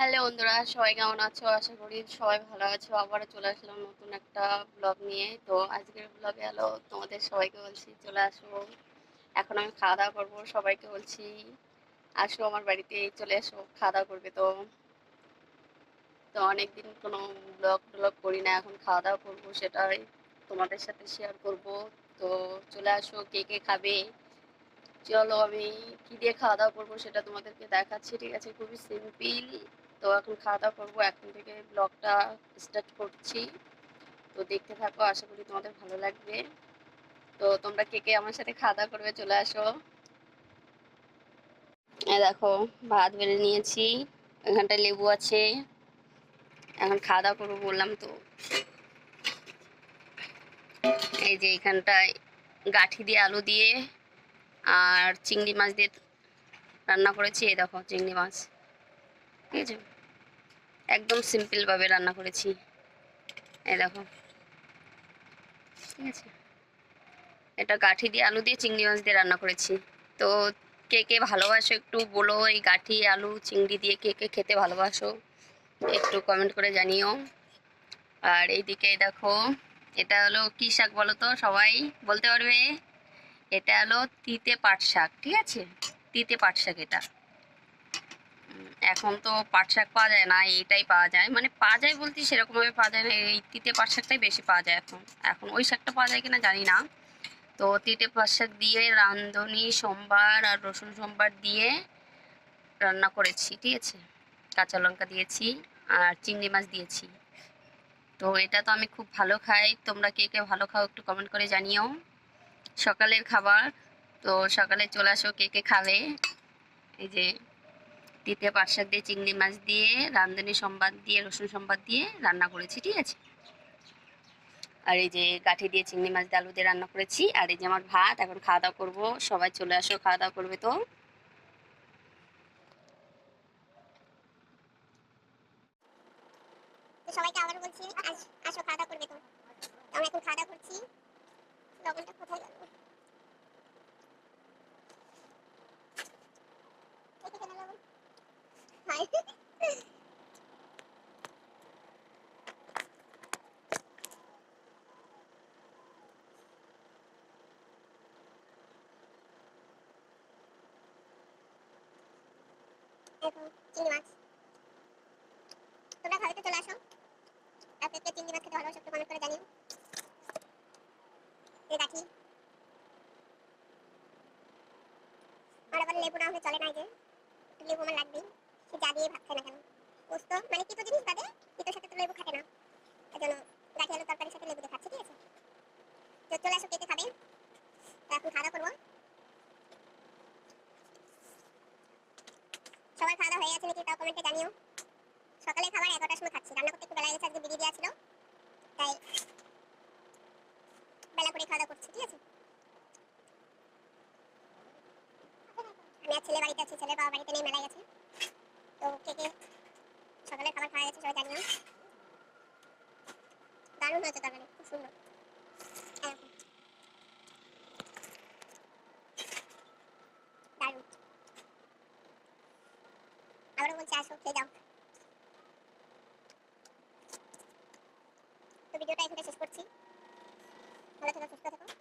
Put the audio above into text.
Hello বন্ধুরা, সবাই কেমন আছো? আশা করি সবাই ভালো আছো। আবারও চলে আসলাম নতুন একটা ব্লগ নিয়ে। তো আজকের ব্লগে হলো তোমাদের সবাইকে বলছি, চলে আসো। এখন আমি খাওয়া দাওয়া করব, সবাইকে বলছি, আসো আমার বাড়িতে, চলে এসো খাওয়া দাওয়া করবে তো। তো অনেকদিন কোনো ব্লগ টলগ করি না, এখন খাওয়া দাওয়া করব সেটাই তোমাদের সাথে শেয়ার করব। তো চলে আসো, কে কে খাবে? চলো আমি কি দিয়ে খাওয়া দাওয়া করব সেটা তোমাদেরকে দেখাচ্ছি, ঠিক আছে? খুবই সিম্পল তো এখন খাওয়া দাওয়া করব। এখন থেকে ব্লগটা স্টার্ট করছি। তো দেখতে থাকো, আশা করি তোমাদের ভালো লাগবে। তো তোমরা কে কে আমার সাথে খাওয়া দাওয়া করবে চলে আসো। দেখো, ভাত বেড়ে নিয়েছি এখানটায় লেবু আছে। এখন খাওয়া দাওয়া করব বললাম তো। এই যে এখানটায় গাঠি দিয়ে আলু দিয়ে আর চিংড়ি মাছ দিয়ে রান্না করেছি। এই দেখো, চিংড়ি মাছ। ঠিক আছে? একদম সিম্পলভাবে রান্না করেছি। এই দেখো। ঠিক আছে? এটা গাঠি দিয়ে আলু দিয়ে চিংড়ি মাছ দিয়ে রান্না করেছি। তো কে কে ভালোবাসো একটু বলো এই গাঠি, আলু, চিংড়ি দিয়ে কে কে খেতে ভালোবাসো একটু কমেন্ট করে জানিও। আর এইদিকে দেখো, এটা হলো কী শাক বলো তো সবাই? বলতে পারবে? এটা হলো তিতে পাট শাক, ঠিক আছে? তিতে পাট শাক এটা। এখন তো পাট শাক পাওয়া যায় না, এইটাই পাওয়া যায়। মানে পাওয়া যায় বলতে সেরকমভাবে পাওয়া যায় না, এই তিতে পাট শাকটাই বেশি পাওয়া যায় এখন। এখন ওই শাকটা পাওয়া যায় কিনা জানি না। তো তিতে পাট শাক দিয়ে রাঁধুনি সোমবার আর রসুন সোমবার দিয়ে রান্না করেছি, ঠিক আছে? কাঁচা লঙ্কা দিয়েছি আর চিংড়ি মাছ দিয়েছি। তো এটা তো আমি খুব ভালো খাই। তোমরা কে কে ভালো খাও একটু কমেন্ট করে জানিও। সকালের খাবার, তো সকালে চলে আসো কে কে খাবে? এই যে তিতে পাট দিয়ে, চিংড়ি মাছ দিয়ে, রাঁধুনি সম্বাদ দিয়ে, রসুন সম্বাদ দিয়ে রান্না করেছি, ঠিক আছে? আর এই যে কাঠি দিয়ে, চিংড়ি মাছ দিয়ে, আলু দিয়ে রান্না করেছি, আর এই যে আমার ভাত, এখন খাওয়া দাওয়া করব। সবাই চলে আসো, খাওয়া দাওয়া করবে তো? সবাইকে আবারও বলছি আসো, খাওয়া দাওয়া করবে তো? এখন খাওয়া দাওয়া করছি। লবণটা কোথায় গেল এই তো কেন লবণ হাই তোমরা খাওয়াতে চলে আসো আর কে কে চিংড়ি মাছ খেতে ভালোবাসো একটু কমেন্ট করে জানিও গাঠি আর আবার লেবু না হলে চলে না যে একটু লেবু আমার লাগবেই সে যা দিয়ে ভাত খায় না কেন পোস্ত মানে তিতো জিনিস বাদে তিতোর সাথে তো লেবু খাটে না এই জন্য গাঠি আলু তরকারির সাথে লেবু দিয়ে খাচ্ছে ঠিক আছে তো চলে আসো কে কে খাবে তো এখন খাওয়া দাওয়া করব সবার খাওয়া হয়ে গেছে নাকি তাও কমেন্টে জানিও। সকালে খাবার এগারোটার সময় খাচ্ছি, রান্না করতে একটু বেলা গেছে, আজকে বিড়ি দেওয়া ছিল। তাই বেলা করে খাওয়া দাওয়া করছি, ঠিক আছে? আমি আর ছেলে বাড়িতে আছি, ছেলের বাবা বাড়িতে নেই, মেলায় গেছে। তো কে কে সকালে খাবার খাওয়া গেছে সবাই জানিও। দারুণ হয়েছে তরকারি খুব সুন্দর এরকম। দারুণ আবারও বলছি আসো খেয়ে যাও। তো ভিডিওটা এখানে শেষ করছি। ভালো থাকো সুস্থ থেকো।